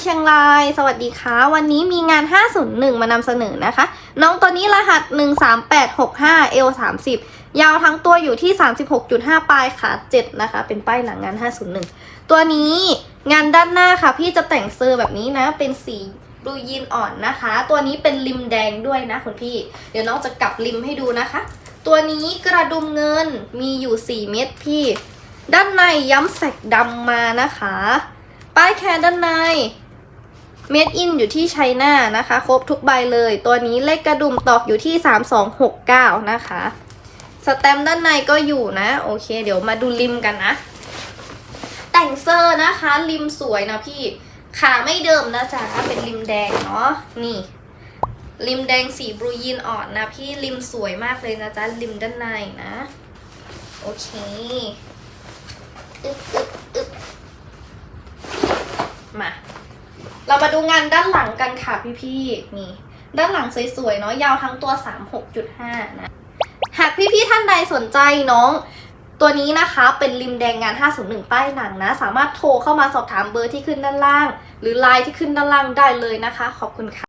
เชียงราย สวัสดีค่ะ วันนี้มีงาน 501 มานำเสนอนะคะ น้องตัวนี้รหัส 13865 L 30ยาวทั้งตัวอยู่ที่ 36.5 ปลายขา7นะคะ เป็นป้ายหนังงาน 501 ตัวนี้งานด้านหน้าค่ะ พี่จะแต่งเซอร์แบบนี้นะ เป็นสีบลูยีนอ่อนนะคะ ตัวนี้เป็นริมแดงด้วยนะคุณพี่ เดี๋ยวน้องจะกลับริมให้ดูนะคะ ตัวนี้กระดุมเงินมีอยู่ 4 เม็ดพี่ ด้านในย้ำแสกดำมานะคะป้ายแคร์ด้านใน เมดอินอยู่ที่ไชน่านะคะ ครบทุกใบเลย ตัวนี้เลขกระดุมตอกอยู่ที่ 3269 นะคะ สแตมป์ด้านในก็อยู่นะ โอเค เดี๋ยวมาดูริมกันนะ แต่งเซอร์นะคะ ริมสวยนะพี่ ขาไม่เดิมนะจ๊ะเป็นริมแดงเนาะ นี่ ริมแดงสีบลูยีนอ่อนนะพี่ ริมสวยมากเลยนะจ๊ะ ริมด้านในนะ โอเคอึ๊บอึ๊บอึ๊บมา เรามาดูงานด้านหลังกันค่ะพี่ๆนี่ ด้านหลังสวยๆเนาะยาวทั้งตัว 36.5 นะ หากพี่ๆท่านใดสนใจน้องตัวนี้นะคะเป็นริมแดงงาน 501 ป้ายหนังนะ สามารถโทรเข้ามาสอบถามเบอร์ที่ขึ้นด้านล่าง หรือไลน์ที่ขึ้นด้านล่างได้เลยนะคะ ขอบคุณค่ะ